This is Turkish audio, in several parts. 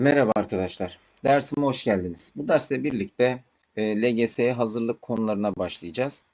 Merhaba arkadaşlar. Dersime hoş geldiniz. Bu dersle birlikte e, LGS'ye hazırlık konularına başlayacağız.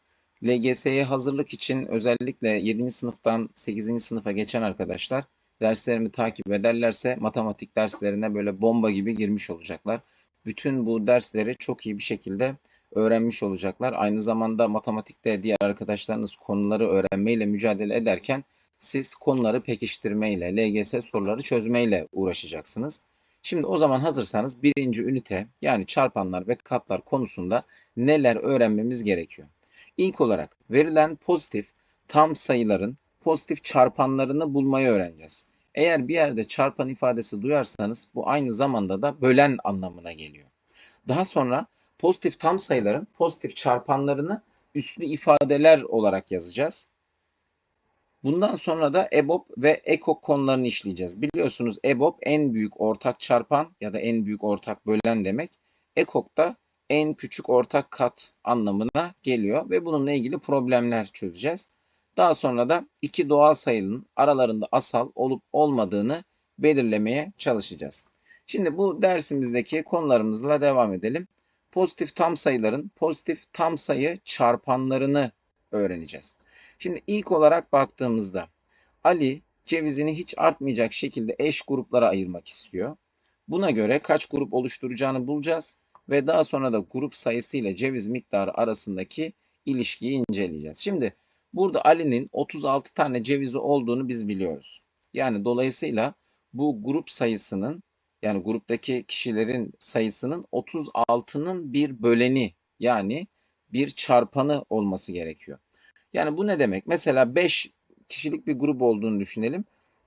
LGS'ye hazırlık için özellikle 7. sınıftan 8. sınıfa geçen arkadaşlar derslerimi takip ederlerse matematik derslerine böyle bomba gibi girmiş olacaklar. Bütün bu dersleri çok iyi bir şekilde öğrenmiş olacaklar. Aynı zamanda matematikte diğer arkadaşlarınız konuları öğrenmeyle mücadele ederken siz konuları pekiştirmeyle, LGS soruları çözmeyle uğraşacaksınız. Şimdi o zaman hazırsanız birinci ünite yani çarpanlar ve katlar konusunda neler öğrenmemiz gerekiyor? İlk olarak verilen pozitif tam sayıların pozitif çarpanlarını bulmayı öğreneceğiz. Eğer bir yerde çarpan ifadesi duyarsanız bu aynı zamanda da bölen anlamına geliyor. Daha sonra pozitif tam sayıların pozitif çarpanlarını üslü ifadeler olarak yazacağız. Bundan sonra da EBOB ve EKOK konularını işleyeceğiz. Biliyorsunuz EBOB en büyük ortak çarpan ya da en büyük ortak bölen demek. EKOK da en küçük ortak kat anlamına geliyor ve bununla ilgili problemler çözeceğiz. Daha sonra da iki doğal sayının aralarında asal olup olmadığını belirlemeye çalışacağız. Şimdi bu dersimizdeki konularımızla devam edelim. Pozitif tam sayıların pozitif tam sayı çarpanlarını öğreneceğiz. Şimdi ilk olarak baktığımızda Ali cevizini hiç artmayacak şekilde eş gruplara ayırmak istiyor. Buna göre kaç grup oluşturacağını bulacağız ve daha sonra da grup sayısı ile ceviz miktarı arasındaki ilişkiyi inceleyeceğiz. Şimdi burada Ali'nin 36 tane cevizi olduğunu biz biliyoruz. Yani dolayısıyla bu grup sayısının yani gruptaki kişilerin sayısının 36'nın bir böleni yani bir çarpanı olması gerekiyor. Yani bu ne demek? Mesela 5 kişilik bir grup olduğunu düşünelim.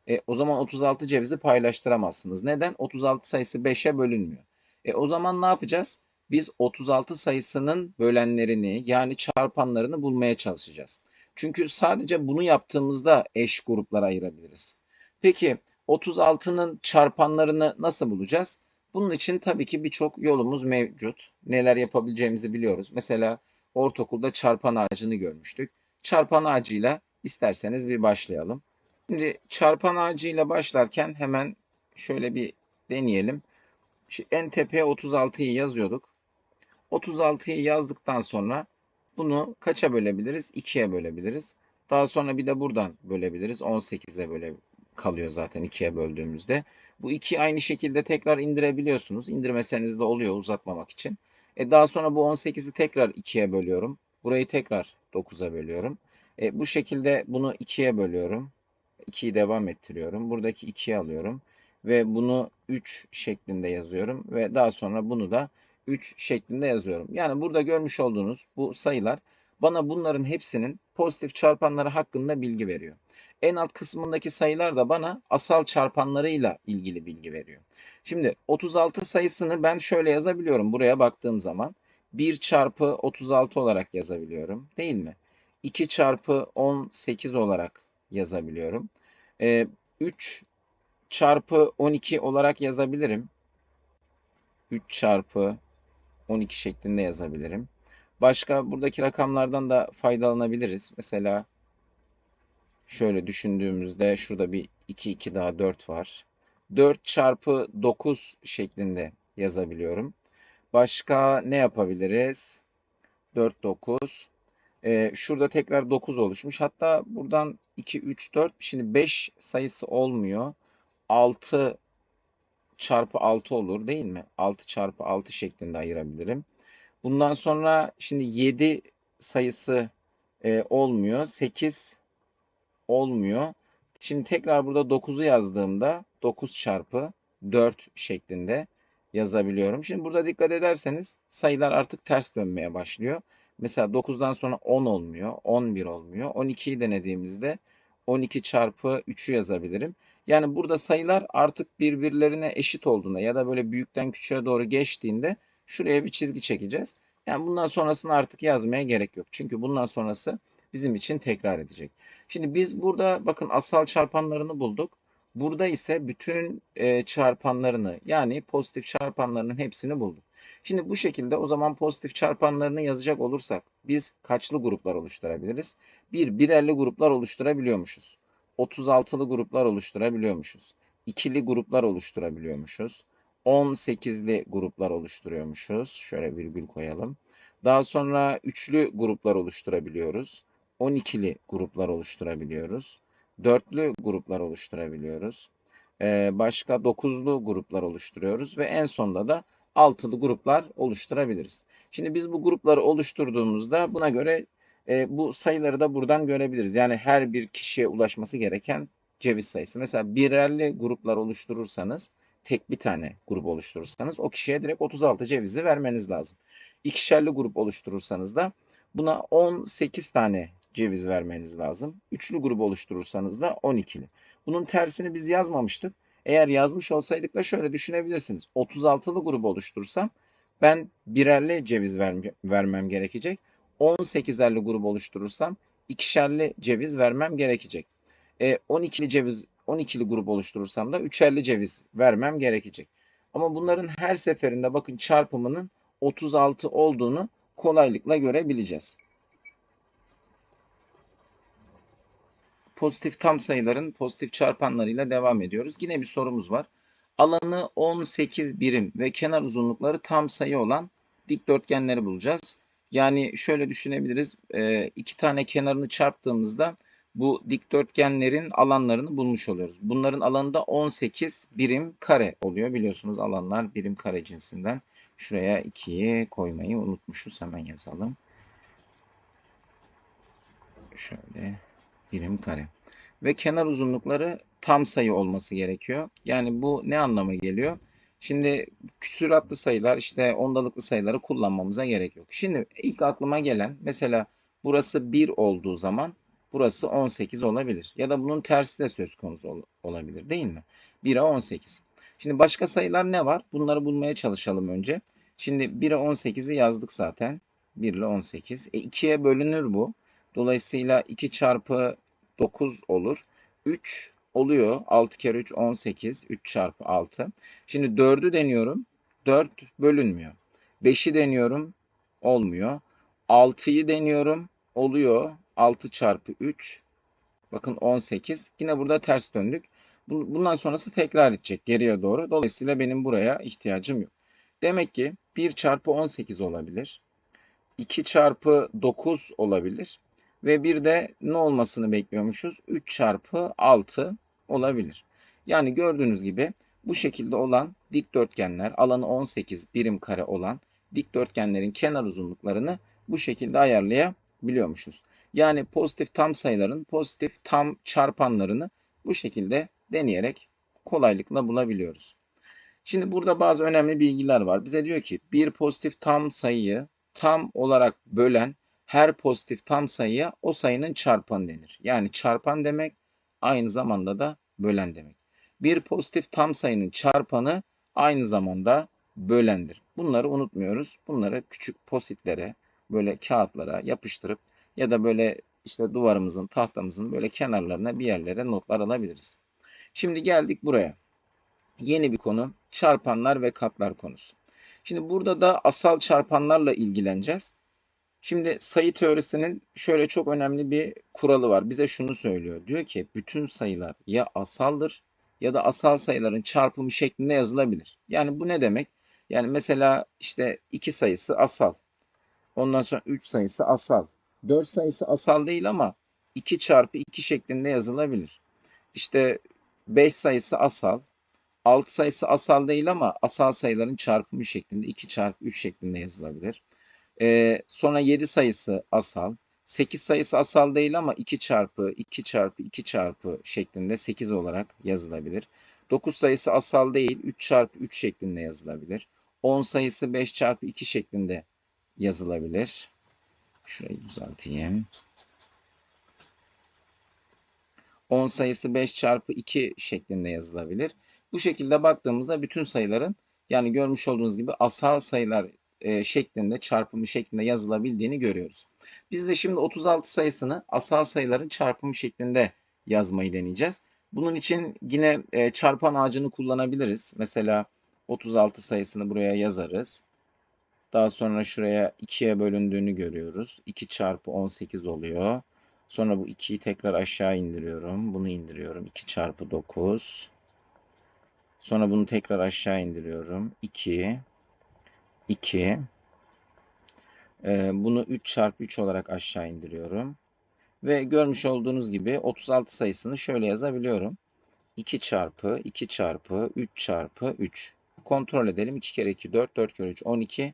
E, o zaman 36 cevizi paylaştıramazsınız. Neden? 36 sayısı 5'e bölünmüyor. E, o zaman ne yapacağız? Biz 36 sayısının bölenlerini yani çarpanlarını bulmaya çalışacağız. Çünkü sadece bunu yaptığımızda eş gruplara ayırabiliriz. Peki 36'nın çarpanlarını nasıl bulacağız? Bunun için tabii ki birçok yolumuz mevcut. Neler yapabileceğimizi biliyoruz. Mesela ortaokulda çarpan ağacını görmüştük. Çarpan ağacıyla isterseniz bir başlayalım. Şimdi çarpan ağacıyla başlarken hemen şöyle bir deneyelim. Şu en tepeye 36'yı yazıyorduk. 36'yı yazdıktan sonra bunu kaça bölebiliriz? 2'ye bölebiliriz. Daha sonra bir de buradan bölebiliriz. 18'e böyle kalıyor zaten 2'ye böldüğümüzde. Bu 2'yi aynı şekilde tekrar indirebiliyorsunuz. İndirmeseniz de oluyor uzatmamak için. E daha sonra bu 18'i tekrar 2'ye bölüyorum. Burayı tekrar 9'a bölüyorum. E, bu şekilde bunu 2'ye bölüyorum. 2'yi devam ettiriyorum. Buradaki 2'yi alıyorum. Ve bunu 3 şeklinde yazıyorum. Ve daha sonra bunu da 3 şeklinde yazıyorum. Yani burada görmüş olduğunuz bu sayılar bana bunların hepsinin pozitif çarpanları hakkında bilgi veriyor. En alt kısmındaki sayılar da bana asal çarpanlarıyla ilgili bilgi veriyor. Şimdi 36 sayısını ben şöyle yazabiliyorum buraya baktığım zaman. 1 çarpı 36 olarak yazabiliyorum değil mi? 2 çarpı 18 olarak yazabiliyorum. Ee, 3 çarpı 12 olarak yazabilirim. 3 çarpı 12 şeklinde yazabilirim. Başka buradaki rakamlardan da faydalanabiliriz. Mesela şöyle düşündüğümüzde şurada bir 2 2 daha 4 var. 4 çarpı 9 şeklinde yazabiliyorum. Başka ne yapabiliriz? 4 9. Ee, şurada tekrar 9 oluşmuş. Hatta buradan 2 3 4 şimdi 5 sayısı olmuyor. 6 çarpı 6 olur değil mi? 6 çarpı 6 şeklinde ayırabilirim. Bundan sonra şimdi 7 sayısı e, olmuyor. 8 olmuyor. Şimdi tekrar burada 9'u yazdığımda 9 çarpı 4 şeklinde yazabiliyorum. Şimdi burada dikkat ederseniz sayılar artık ters dönmeye başlıyor. Mesela 9'dan sonra 10 olmuyor, 11 olmuyor. 12'yi denediğimizde 12 çarpı 3'ü yazabilirim. Yani burada sayılar artık birbirlerine eşit olduğunda ya da böyle büyükten küçüğe doğru geçtiğinde şuraya bir çizgi çekeceğiz. Yani bundan sonrasını artık yazmaya gerek yok. Çünkü bundan sonrası bizim için tekrar edecek. Şimdi biz burada bakın asal çarpanlarını bulduk. Burada ise bütün e, çarpanlarını yani pozitif çarpanlarının hepsini bulduk. Şimdi bu şekilde o zaman pozitif çarpanlarını yazacak olursak biz kaçlı gruplar oluşturabiliriz? Bir, birerli gruplar oluşturabiliyormuşuz. 36'lı gruplar oluşturabiliyormuşuz. İkili gruplar oluşturabiliyormuşuz. 18'li gruplar oluşturuyormuşuz. Şöyle virgül koyalım. Daha sonra üçlü gruplar oluşturabiliyoruz. 12'li gruplar oluşturabiliyoruz. Dörtlü gruplar oluşturabiliyoruz. Ee, başka dokuzlu gruplar oluşturuyoruz ve en sonunda da altılı gruplar oluşturabiliriz. Şimdi biz bu grupları oluşturduğumuzda buna göre e, bu sayıları da buradan görebiliriz. Yani her bir kişiye ulaşması gereken ceviz sayısı. Mesela birerli gruplar oluşturursanız tek bir tane grup oluşturursanız o kişiye direkt 36 cevizi vermeniz lazım. İkişerli grup oluşturursanız da buna 18 tane ceviz vermeniz lazım. Üçlü grup oluşturursanız da 12'li. Bunun tersini biz yazmamıştık. Eğer yazmış olsaydık da şöyle düşünebilirsiniz. 36'lı grup oluşturursam ben birerli ceviz ver, vermem gerekecek. 18'erli grup oluşturursam ikişerli ceviz vermem gerekecek. E, 12'li ceviz 12'li grup oluşturursam da üçerli ceviz vermem gerekecek. Ama bunların her seferinde bakın çarpımının 36 olduğunu kolaylıkla görebileceğiz. Pozitif tam sayıların pozitif çarpanlarıyla devam ediyoruz. Yine bir sorumuz var. Alanı 18 birim ve kenar uzunlukları tam sayı olan dikdörtgenleri bulacağız. Yani şöyle düşünebiliriz. E, iki tane kenarını çarptığımızda bu dikdörtgenlerin alanlarını bulmuş oluyoruz. Bunların alanında 18 birim kare oluyor. Biliyorsunuz alanlar birim kare cinsinden. Şuraya 2'yi koymayı unutmuşuz. Hemen yazalım. Şöyle birim kare. Ve kenar uzunlukları tam sayı olması gerekiyor. Yani bu ne anlama geliyor? Şimdi küsuratlı sayılar işte ondalıklı sayıları kullanmamıza gerek yok. Şimdi ilk aklıma gelen mesela burası 1 olduğu zaman burası 18 olabilir. Ya da bunun tersi de söz konusu ol olabilir değil mi? 1'e 18. Şimdi başka sayılar ne var? Bunları bulmaya çalışalım önce. Şimdi 1'e 18'i yazdık zaten. 1 ile 18. E 2'ye bölünür bu. Dolayısıyla 2 çarpı 9 olur. 3 oluyor. 6 kere 3 18. 3 çarpı 6. Şimdi 4'ü deniyorum. 4 bölünmüyor. 5'i deniyorum. Olmuyor. 6'yı deniyorum. Oluyor. 6 çarpı 3. Bakın 18. Yine burada ters döndük. Bundan sonrası tekrar edecek geriye doğru. Dolayısıyla benim buraya ihtiyacım yok. Demek ki 1 çarpı 18 olabilir. 2 çarpı 9 olabilir. Ve bir de ne olmasını bekliyormuşuz? 3 çarpı 6 olabilir. Yani gördüğünüz gibi bu şekilde olan dikdörtgenler alanı 18 birim kare olan dikdörtgenlerin kenar uzunluklarını bu şekilde ayarlayabiliyormuşuz. Yani pozitif tam sayıların pozitif tam çarpanlarını bu şekilde deneyerek kolaylıkla bulabiliyoruz. Şimdi burada bazı önemli bilgiler var. Bize diyor ki bir pozitif tam sayıyı tam olarak bölen her pozitif tam sayıya o sayının çarpanı denir. Yani çarpan demek aynı zamanda da bölen demek. Bir pozitif tam sayının çarpanı aynı zamanda bölendir. Bunları unutmuyoruz. Bunları küçük positlere, böyle kağıtlara yapıştırıp ya da böyle işte duvarımızın, tahtamızın böyle kenarlarına bir yerlere notlar alabiliriz. Şimdi geldik buraya. Yeni bir konu çarpanlar ve katlar konusu. Şimdi burada da asal çarpanlarla ilgileneceğiz. Şimdi sayı teorisinin şöyle çok önemli bir kuralı var. Bize şunu söylüyor. Diyor ki bütün sayılar ya asaldır ya da asal sayıların çarpımı şeklinde yazılabilir. Yani bu ne demek? Yani mesela işte 2 sayısı asal. Ondan sonra 3 sayısı asal. 4 sayısı asal değil ama 2 çarpı 2 şeklinde yazılabilir. İşte 5 sayısı asal. 6 sayısı asal değil ama asal sayıların çarpımı şeklinde 2 çarpı 3 şeklinde yazılabilir. Ee, sonra 7 sayısı asal. 8 sayısı asal değil ama 2 çarpı 2 çarpı 2 çarpı şeklinde 8 olarak yazılabilir. 9 sayısı asal değil 3 çarpı 3 şeklinde yazılabilir. 10 sayısı 5 çarpı 2 şeklinde yazılabilir. Şurayı düzelteyim. 10 sayısı 5 çarpı 2 şeklinde yazılabilir. Bu şekilde baktığımızda bütün sayıların yani görmüş olduğunuz gibi asal sayılar e, şeklinde çarpımı şeklinde yazılabildiğini görüyoruz. Biz de şimdi 36 sayısını asal sayıların çarpımı şeklinde yazmayı deneyeceğiz. Bunun için yine e, çarpan ağacını kullanabiliriz. Mesela 36 sayısını buraya yazarız. Daha sonra şuraya 2'ye bölündüğünü görüyoruz. 2 çarpı 18 oluyor. Sonra bu 2'yi tekrar aşağı indiriyorum. Bunu indiriyorum. 2 çarpı 9. Sonra bunu tekrar aşağı indiriyorum. 2, 2. Ee, bunu 3 çarpı 3 olarak aşağı indiriyorum. Ve görmüş olduğunuz gibi 36 sayısını şöyle yazabiliyorum. 2 çarpı 2 çarpı 3 çarpı 3. Kontrol edelim. 2 kere 2 4, 4 kere 3 12.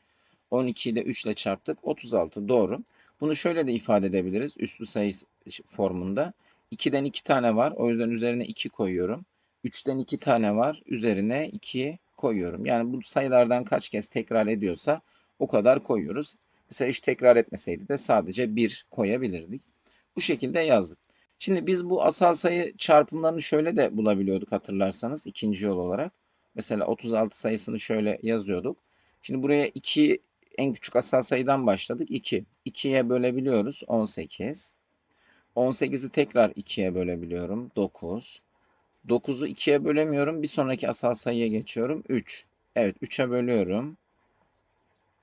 12'yi de 3 ile çarptık. 36 doğru. Bunu şöyle de ifade edebiliriz. Üslü sayı formunda. 2'den 2 tane var. O yüzden üzerine 2 koyuyorum. 3'ten 2 tane var. Üzerine 2 koyuyorum. Yani bu sayılardan kaç kez tekrar ediyorsa o kadar koyuyoruz. Mesela hiç tekrar etmeseydi de sadece 1 koyabilirdik. Bu şekilde yazdık. Şimdi biz bu asal sayı çarpımlarını şöyle de bulabiliyorduk hatırlarsanız ikinci yol olarak. Mesela 36 sayısını şöyle yazıyorduk. Şimdi buraya 2 en küçük asal sayıdan başladık. 2. 2'ye bölebiliyoruz. 18. 18'i tekrar 2'ye bölebiliyorum. 9. 9'u 2'ye bölemiyorum. Bir sonraki asal sayıya geçiyorum. 3. Evet 3'e bölüyorum.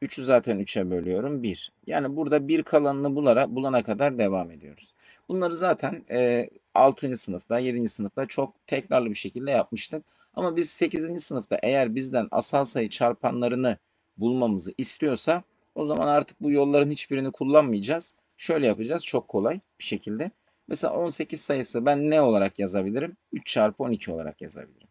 3'ü zaten 3'e bölüyorum. 1. Yani burada bir kalanını bularak, bulana kadar devam ediyoruz. Bunları zaten e, 6. sınıfta, 7. sınıfta çok tekrarlı bir şekilde yapmıştık. Ama biz 8. sınıfta eğer bizden asal sayı çarpanlarını bulmamızı istiyorsa o zaman artık bu yolların hiçbirini kullanmayacağız. Şöyle yapacağız çok kolay bir şekilde. Mesela 18 sayısı ben ne olarak yazabilirim? 3 çarpı 12 olarak yazabilirim.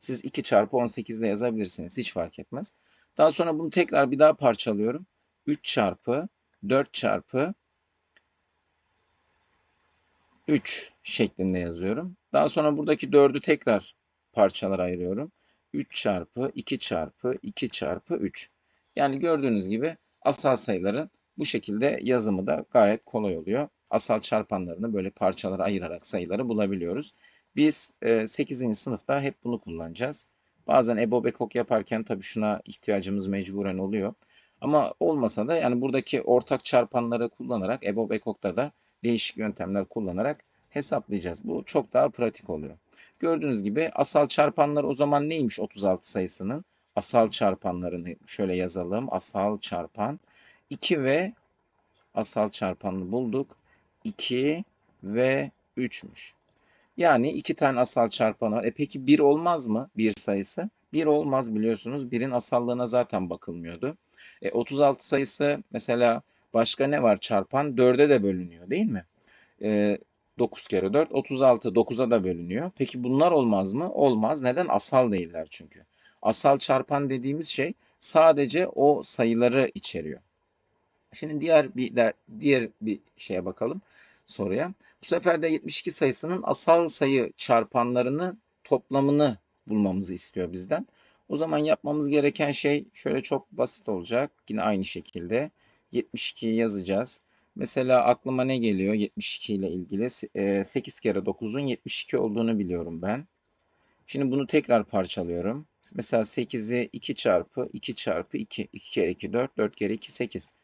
Siz 2 çarpı 18 de yazabilirsiniz. Hiç fark etmez. Daha sonra bunu tekrar bir daha parçalıyorum. 3 çarpı 4 çarpı 3 şeklinde yazıyorum. Daha sonra buradaki 4'ü tekrar parçalara ayırıyorum. 3 çarpı 2 çarpı 2 çarpı 3. Yani gördüğünüz gibi asal sayıların bu şekilde yazımı da gayet kolay oluyor. Asal çarpanlarını böyle parçalara ayırarak sayıları bulabiliyoruz. Biz 8. sınıfta hep bunu kullanacağız. Bazen EBOB ekok yaparken tabii şuna ihtiyacımız mecburen oluyor. Ama olmasa da yani buradaki ortak çarpanları kullanarak EBOB ekokta da değişik yöntemler kullanarak hesaplayacağız. Bu çok daha pratik oluyor. Gördüğünüz gibi asal çarpanlar o zaman neymiş 36 sayısının? Asal çarpanlarını şöyle yazalım. Asal çarpan 2 ve asal çarpanını bulduk. 2 ve 3'müş. Yani iki tane asal çarpan var. E peki 1 olmaz mı bir sayısı? 1 olmaz biliyorsunuz. 1'in asallığına zaten bakılmıyordu. E 36 sayısı mesela başka ne var çarpan? 4'e de bölünüyor değil mi? E, 9 kere 4 36 9'a da bölünüyor. Peki bunlar olmaz mı? Olmaz. Neden? Asal değiller çünkü. Asal çarpan dediğimiz şey sadece o sayıları içeriyor. Şimdi diğer bir diğer bir şeye bakalım soruya. Bu sefer de 72 sayısının asal sayı çarpanlarını toplamını bulmamızı istiyor bizden. O zaman yapmamız gereken şey şöyle çok basit olacak. Yine aynı şekilde 72'yi yazacağız. Mesela aklıma ne geliyor 72 ile ilgili? 8 kere 9'un 72 olduğunu biliyorum ben. Şimdi bunu tekrar parçalıyorum. Mesela 8'i 2 çarpı 2 çarpı 2. 2 kere 2 4, 4 kere 2 8.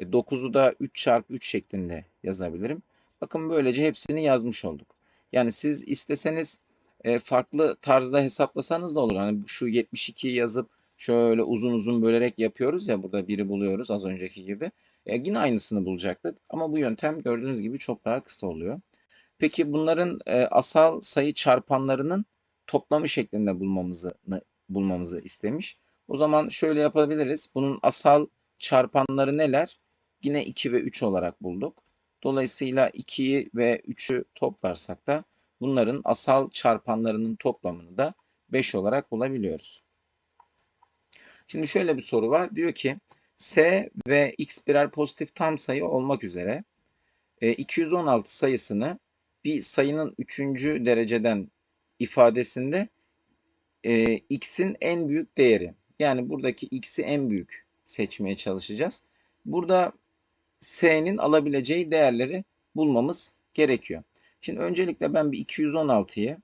9'u da 3 çarpı 3 şeklinde yazabilirim. Bakın böylece hepsini yazmış olduk. Yani siz isteseniz e, farklı tarzda hesaplasanız da olur. Hani şu 72'yi yazıp şöyle uzun uzun bölerek yapıyoruz ya burada biri buluyoruz az önceki gibi. E, yine aynısını bulacaktık ama bu yöntem gördüğünüz gibi çok daha kısa oluyor. Peki bunların e, asal sayı çarpanlarının toplamı şeklinde bulmamızı bulmamızı istemiş. O zaman şöyle yapabiliriz. Bunun asal çarpanları neler? Yine 2 ve 3 olarak bulduk. Dolayısıyla 2'yi ve 3'ü toplarsak da bunların asal çarpanlarının toplamını da 5 olarak bulabiliyoruz. Şimdi şöyle bir soru var. Diyor ki S ve X birer pozitif tam sayı olmak üzere 216 e, sayısını bir sayının 3. dereceden ifadesinde e, X'in en büyük değeri. Yani buradaki X'i en büyük seçmeye çalışacağız. Burada S'nin alabileceği değerleri bulmamız gerekiyor. Şimdi öncelikle ben bir 216'yı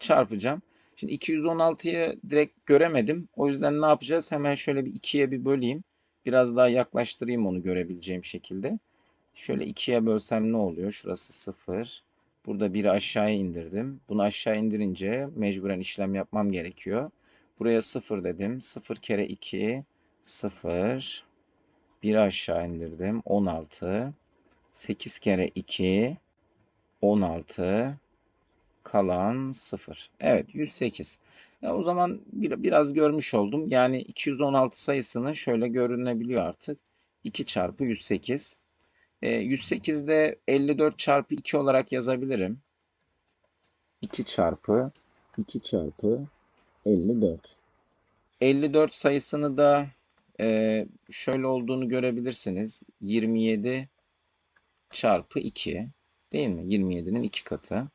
çarpacağım. Şimdi 216'yı direkt göremedim. O yüzden ne yapacağız? Hemen şöyle bir 2'ye bir böleyim. Biraz daha yaklaştırayım onu görebileceğim şekilde. Şöyle 2'ye bölsem ne oluyor? Şurası 0. Burada biri aşağıya indirdim. Bunu aşağı indirince mecburen işlem yapmam gerekiyor. Buraya 0 dedim. 0 kere 2 0 1 aşağı indirdim. 16. 8 kere 2 16 kalan 0. Evet 108. Ya o zaman bir, biraz görmüş oldum. Yani 216 sayısını şöyle görünebiliyor artık. 2 çarpı 108. E, 108'de 54 çarpı 2 olarak yazabilirim. 2 çarpı 2 çarpı 54. 54 sayısını da e, şöyle olduğunu görebilirsiniz. 27 çarpı 2 değil mi? 27'nin 2 katı.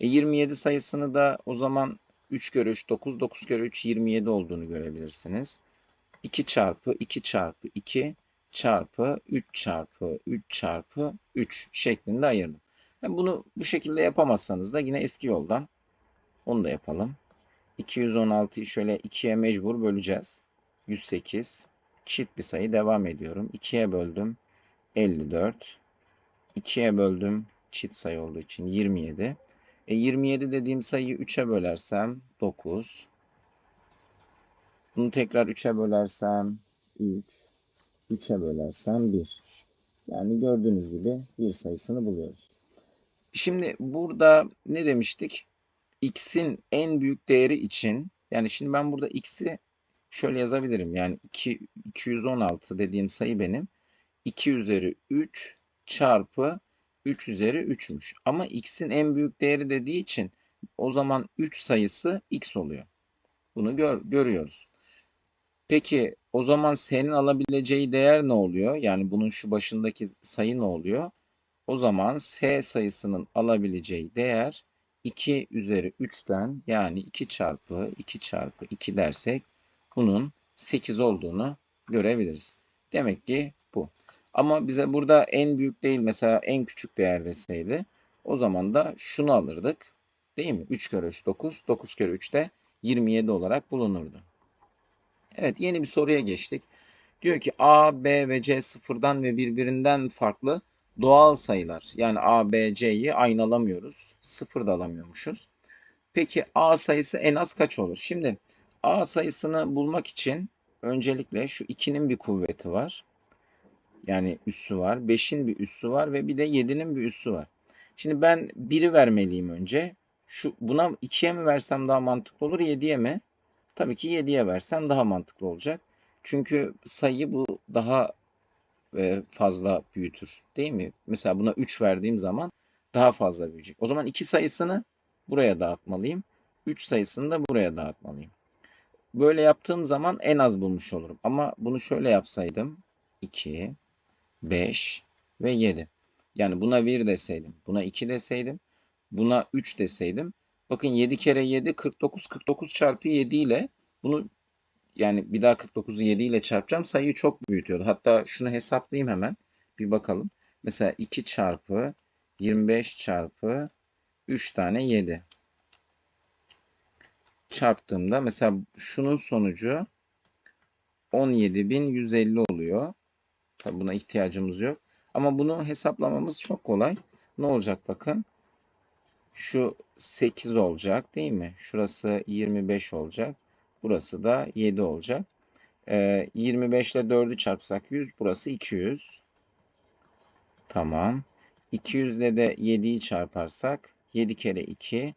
E 27 sayısını da o zaman 3 kere 3 9, 9 kere 3 27 olduğunu görebilirsiniz. 2 çarpı 2 çarpı 2 çarpı 3 çarpı 3 çarpı 3 şeklinde ayırdım. Yani bunu bu şekilde yapamazsanız da yine eski yoldan onu da yapalım. 216'yı şöyle 2'ye mecbur böleceğiz. 108 çift bir sayı devam ediyorum. 2'ye böldüm 54. 2'ye böldüm çift sayı olduğu için 27. E 27 dediğim sayıyı 3'e bölersem 9. Bunu tekrar 3'e bölersem 3. 3'e bölersem 1. Yani gördüğünüz gibi bir sayısını buluyoruz. Şimdi burada ne demiştik? X'in en büyük değeri için yani şimdi ben burada X'i şöyle yazabilirim. Yani 2, 216 dediğim sayı benim. 2 üzeri 3 çarpı 3 üzeri 3'müş. Ama x'in en büyük değeri dediği için o zaman 3 sayısı x oluyor. Bunu gör, görüyoruz. Peki o zaman s'nin alabileceği değer ne oluyor? Yani bunun şu başındaki sayı ne oluyor? O zaman s sayısının alabileceği değer 2 üzeri 3'ten yani 2 çarpı 2 çarpı 2 dersek bunun 8 olduğunu görebiliriz. Demek ki bu. Ama bize burada en büyük değil mesela en küçük değer deseydi o zaman da şunu alırdık. Değil mi? 3 kere 3 9. 9 kere 3 de 27 olarak bulunurdu. Evet yeni bir soruya geçtik. Diyor ki A, B ve C sıfırdan ve birbirinden farklı doğal sayılar. Yani A, B, C'yi aynı alamıyoruz. Sıfır da alamıyormuşuz. Peki A sayısı en az kaç olur? Şimdi A sayısını bulmak için öncelikle şu 2'nin bir kuvveti var. Yani üssü var. 5'in bir üssü var ve bir de 7'nin bir üssü var. Şimdi ben 1'i vermeliyim önce. Şu buna 2'ye mi versem daha mantıklı olur 7'ye mi? Tabii ki 7'ye versem daha mantıklı olacak. Çünkü sayı bu daha e, fazla büyütür. Değil mi? Mesela buna 3 verdiğim zaman daha fazla büyüyecek. O zaman 2 sayısını buraya dağıtmalıyım. 3 sayısını da buraya dağıtmalıyım. Böyle yaptığım zaman en az bulmuş olurum. Ama bunu şöyle yapsaydım. 2, 5 ve 7. Yani buna 1 deseydim, buna 2 deseydim, buna 3 deseydim. Bakın 7 kere 7 49 49 çarpı 7 ile bunu yani bir daha 49'u 7 ile çarpacağım. Sayıyı çok büyütüyordu. Hatta şunu hesaplayayım hemen. Bir bakalım. Mesela 2 çarpı 25 çarpı 3 tane 7. Çarptığımda mesela şunun sonucu 17.150 oluyor. Tabi buna ihtiyacımız yok. Ama bunu hesaplamamız çok kolay. Ne olacak bakın. Şu 8 olacak değil mi? Şurası 25 olacak. Burası da 7 olacak. Ee, 25 ile 4'ü çarpsak 100. Burası 200. Tamam. 200 ile de 7'yi çarparsak 7 kere 2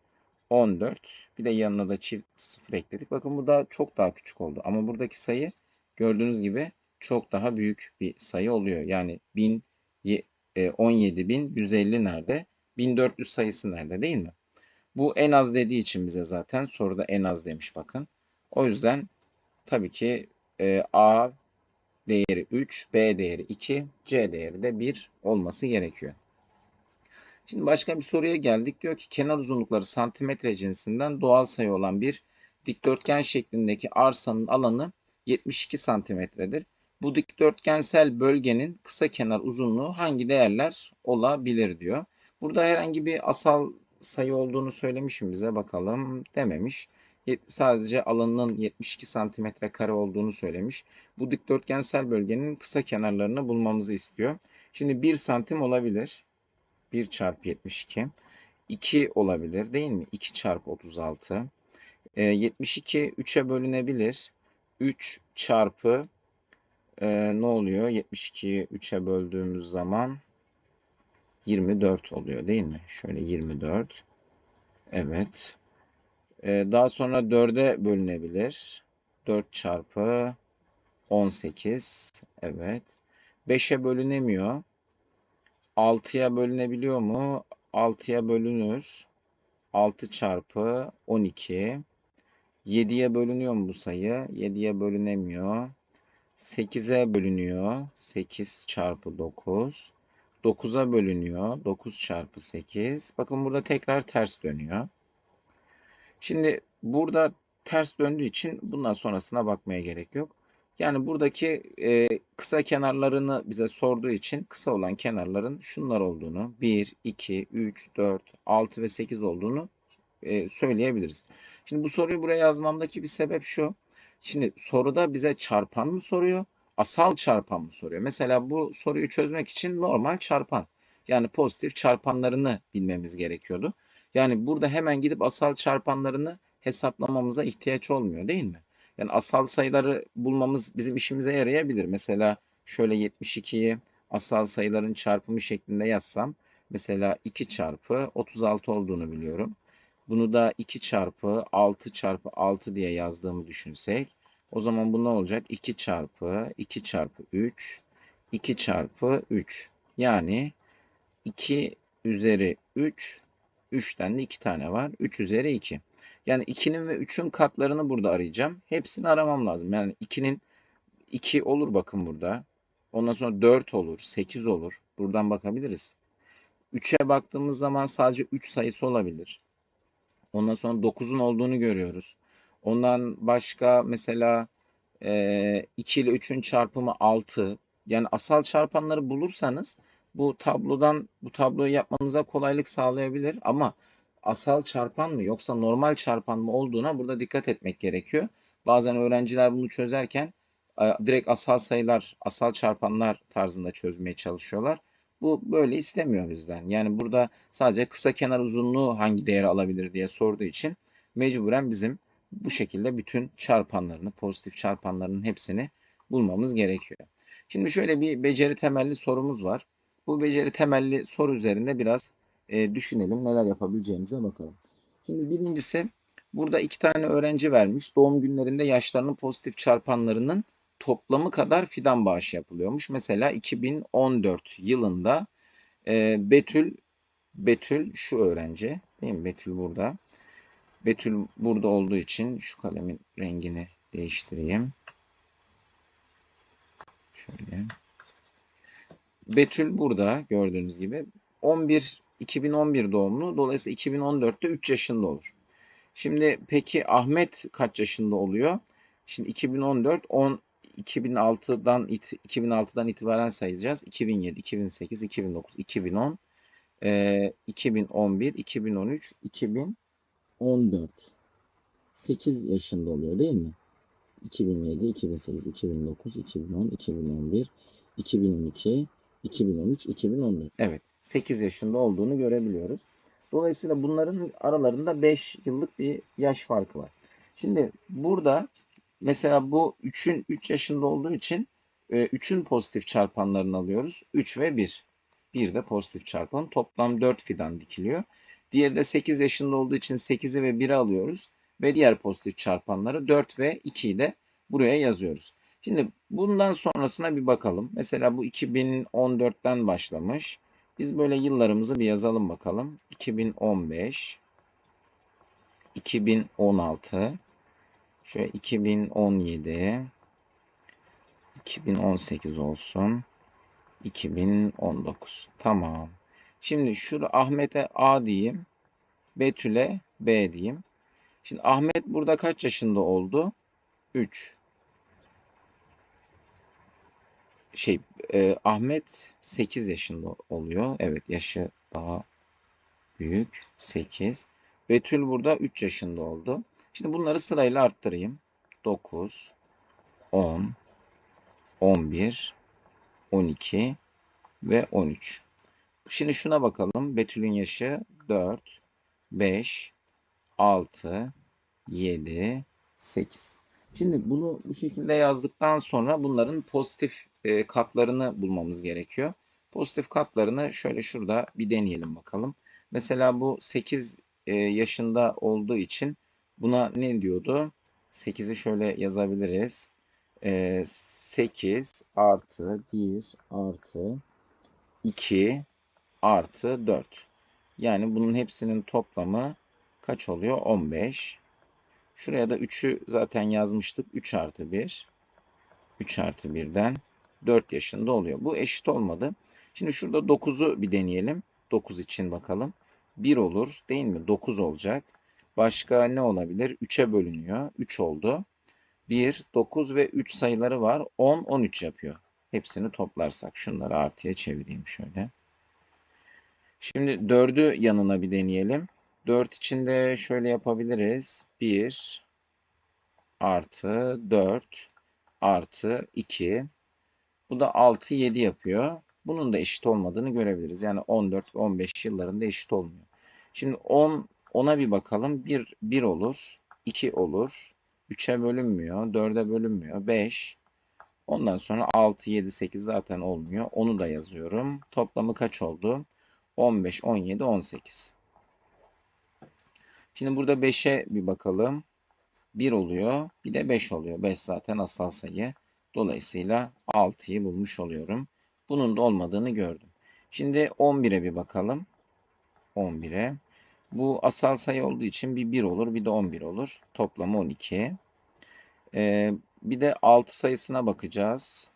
14. Bir de yanına da çift sıfır ekledik. Bakın bu da çok daha küçük oldu. Ama buradaki sayı gördüğünüz gibi çok daha büyük bir sayı oluyor. Yani 1000 17.150 e, nerede? 1400 sayısı nerede değil mi? Bu en az dediği için bize zaten soruda en az demiş bakın. O yüzden tabii ki e, A değeri 3, B değeri 2, C değeri de 1 olması gerekiyor. Şimdi başka bir soruya geldik. Diyor ki kenar uzunlukları santimetre cinsinden doğal sayı olan bir dikdörtgen şeklindeki arsanın alanı 72 santimetredir. Bu dikdörtgensel bölgenin kısa kenar uzunluğu hangi değerler olabilir diyor. Burada herhangi bir asal sayı olduğunu söylemişim bize bakalım dememiş. Sadece alanının 72 santimetre kare olduğunu söylemiş. Bu dikdörtgensel bölgenin kısa kenarlarını bulmamızı istiyor. Şimdi 1 santim olabilir. 1 çarpı 72. 2 olabilir değil mi? 2 çarpı 36. E, 72 3'e bölünebilir. 3 çarpı e, ne oluyor? 72'yi 3'e böldüğümüz zaman 24 oluyor değil mi? Şöyle 24. Evet. Ee, daha sonra 4'e bölünebilir. 4 çarpı 18. Evet. 5'e bölünemiyor. 6'ya bölünebiliyor mu? 6'ya bölünür. 6 çarpı 12. 7'ye bölünüyor mu bu sayı? 7'ye bölünemiyor. 8'e bölünüyor. 8 çarpı 9. 9'a bölünüyor. 9 çarpı 8. Bakın burada tekrar ters dönüyor. Şimdi burada ters döndüğü için bundan sonrasına bakmaya gerek yok. Yani buradaki e, kısa kenarlarını bize sorduğu için kısa olan kenarların şunlar olduğunu 1, 2, 3, 4, 6 ve 8 olduğunu e, söyleyebiliriz. Şimdi bu soruyu buraya yazmamdaki bir sebep şu. Şimdi soruda bize çarpan mı soruyor? Asal çarpan mı soruyor? Mesela bu soruyu çözmek için normal çarpan. Yani pozitif çarpanlarını bilmemiz gerekiyordu. Yani burada hemen gidip asal çarpanlarını hesaplamamıza ihtiyaç olmuyor değil mi? Yani asal sayıları bulmamız bizim işimize yarayabilir. Mesela şöyle 72'yi asal sayıların çarpımı şeklinde yazsam mesela 2 çarpı 36 olduğunu biliyorum. Bunu da 2 çarpı 6 çarpı 6 diye yazdığımı düşünsek o zaman bu ne olacak? 2 çarpı 2 çarpı 3 2 çarpı 3 yani 2 üzeri 3 3'ten de 2 tane var. 3 üzeri 2. Yani 2'nin ve 3'ün katlarını burada arayacağım. Hepsini aramam lazım. Yani 2'nin 2 olur bakın burada. Ondan sonra 4 olur, 8 olur. Buradan bakabiliriz. 3'e baktığımız zaman sadece 3 sayısı olabilir. Ondan sonra 9'un olduğunu görüyoruz. Ondan başka mesela e, 2 ile 3'ün çarpımı 6. Yani asal çarpanları bulursanız bu tablodan bu tabloyu yapmanıza kolaylık sağlayabilir ama asal çarpan mı yoksa normal çarpan mı olduğuna burada dikkat etmek gerekiyor. Bazen öğrenciler bunu çözerken e, direkt asal sayılar, asal çarpanlar tarzında çözmeye çalışıyorlar. Bu böyle istemiyor bizden. Yani burada sadece kısa kenar uzunluğu hangi değeri alabilir diye sorduğu için mecburen bizim bu şekilde bütün çarpanlarını, pozitif çarpanlarının hepsini bulmamız gerekiyor. Şimdi şöyle bir beceri temelli sorumuz var. Bu beceri temelli soru üzerinde biraz e, düşünelim neler yapabileceğimize bakalım. Şimdi birincisi burada iki tane öğrenci vermiş. Doğum günlerinde yaşlarının pozitif çarpanlarının toplamı kadar fidan bağışı yapılıyormuş. Mesela 2014 yılında e, Betül Betül şu öğrenci değil mi? Betül burada. Betül burada olduğu için şu kalemin rengini değiştireyim. Şöyle. Betül burada gördüğünüz gibi 11 2011 doğumlu. Dolayısıyla 2014'te 3 yaşında olur. Şimdi peki Ahmet kaç yaşında oluyor? Şimdi 2014 10 2006'dan 2006'dan itibaren sayacağız. 2007, 2008, 2009, 2010, e, 2011, 2013, 2014. 8 yaşında oluyor değil mi? 2007, 2008, 2009, 2010, 2011, 2012, 2013, 2014. Evet. 8 yaşında olduğunu görebiliyoruz. Dolayısıyla bunların aralarında 5 yıllık bir yaş farkı var. Şimdi burada mesela bu 3'ün 3 yaşında olduğu için 3'ün pozitif çarpanlarını alıyoruz. 3 ve 1. 1 de pozitif çarpan. Toplam 4 fidan dikiliyor. Diğeri de 8 yaşında olduğu için 8'i ve 1'i alıyoruz. Ve diğer pozitif çarpanları 4 ve 2'yi de buraya yazıyoruz. Şimdi bundan sonrasına bir bakalım. Mesela bu 2014'ten başlamış. Biz böyle yıllarımızı bir yazalım bakalım. 2015, 2016, şöyle 2017, 2018 olsun. 2019. Tamam. Şimdi şurada Ahmet'e A diyeyim. Betül'e B diyeyim. Şimdi Ahmet burada kaç yaşında oldu? 3. Şey e, Ahmet 8 yaşında oluyor. Evet yaşı daha büyük. 8. Betül burada 3 yaşında oldu. Şimdi bunları sırayla arttırayım. 9, 10, 11, 12 ve 13. Şimdi şuna bakalım. Betül'ün yaşı 4, 5, 6, 7, 8. Şimdi bunu bu şekilde yazdıktan sonra bunların pozitif e, katlarını bulmamız gerekiyor. Pozitif katlarını şöyle şurada bir deneyelim bakalım. Mesela bu 8 e, yaşında olduğu için Buna ne diyordu? 8'i şöyle yazabiliriz. Ee, 8 artı 1 artı 2 artı 4. Yani bunun hepsinin toplamı kaç oluyor? 15. Şuraya da 3'ü zaten yazmıştık. 3 artı 1. 3 artı 1'den 4 yaşında oluyor. Bu eşit olmadı. Şimdi şurada 9'u bir deneyelim. 9 için bakalım. 1 olur değil mi? 9 olacak. Başka ne olabilir? 3'e bölünüyor. 3 oldu. 1, 9 ve 3 sayıları var. 10, 13 yapıyor. Hepsini toplarsak. Şunları artıya çevireyim şöyle. Şimdi 4'ü yanına bir deneyelim. 4 için de şöyle yapabiliriz. 1 artı 4 artı 2. Bu da 6, 7 yapıyor. Bunun da eşit olmadığını görebiliriz. Yani 14 15 yıllarında eşit olmuyor. Şimdi 10 10'a bir bakalım. 1 1 olur. 2 olur. 3'e bölünmüyor. 4'e bölünmüyor. 5. Ondan sonra 6, 7, 8 zaten olmuyor. Onu da yazıyorum. Toplamı kaç oldu? 15, 17, 18. Şimdi burada 5'e bir bakalım. 1 oluyor. Bir de 5 oluyor. 5 zaten asal sayı. Dolayısıyla 6'yı bulmuş oluyorum. Bunun da olmadığını gördüm. Şimdi 11'e bir bakalım. 11'e. Bu asal sayı olduğu için bir 1 olur bir de 11 olur. Toplamı 12. Ee, bir de 6 sayısına bakacağız.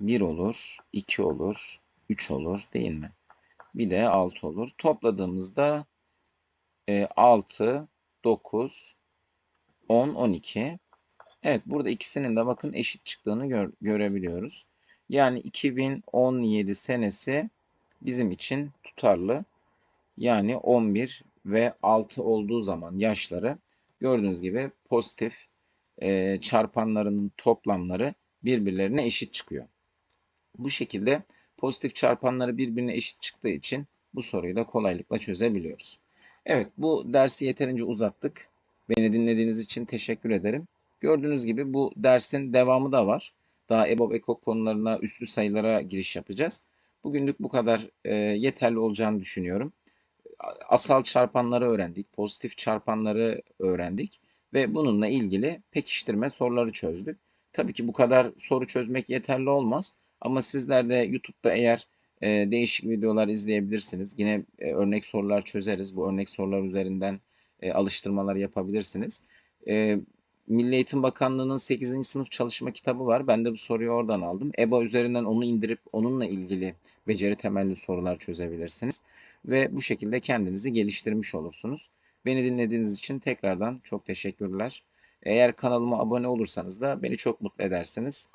1 olur, 2 olur, 3 olur değil mi? Bir de 6 olur. Topladığımızda 6, 9, 10, 12. Evet burada ikisinin de bakın eşit çıktığını gör, görebiliyoruz. Yani 2017 senesi bizim için tutarlı. Yani 11 ve 6 olduğu zaman yaşları gördüğünüz gibi pozitif e, çarpanlarının toplamları birbirlerine eşit çıkıyor. Bu şekilde pozitif çarpanları birbirine eşit çıktığı için bu soruyu da kolaylıkla çözebiliyoruz. Evet bu dersi yeterince uzattık. Beni dinlediğiniz için teşekkür ederim. Gördüğünüz gibi bu dersin devamı da var. Daha EBOB EKOK konularına, üslü sayılara giriş yapacağız. Bugünlük bu kadar e, yeterli olacağını düşünüyorum. Asal çarpanları öğrendik, pozitif çarpanları öğrendik ve bununla ilgili pekiştirme soruları çözdük. Tabii ki bu kadar soru çözmek yeterli olmaz ama sizler de YouTube'da eğer e, değişik videolar izleyebilirsiniz. Yine e, örnek sorular çözeriz. Bu örnek sorular üzerinden e, alıştırmalar yapabilirsiniz. E, Milli Eğitim Bakanlığı'nın 8. sınıf çalışma kitabı var. Ben de bu soruyu oradan aldım. EBA üzerinden onu indirip onunla ilgili beceri temelli sorular çözebilirsiniz. Ve bu şekilde kendinizi geliştirmiş olursunuz. Beni dinlediğiniz için tekrardan çok teşekkürler. Eğer kanalıma abone olursanız da beni çok mutlu edersiniz.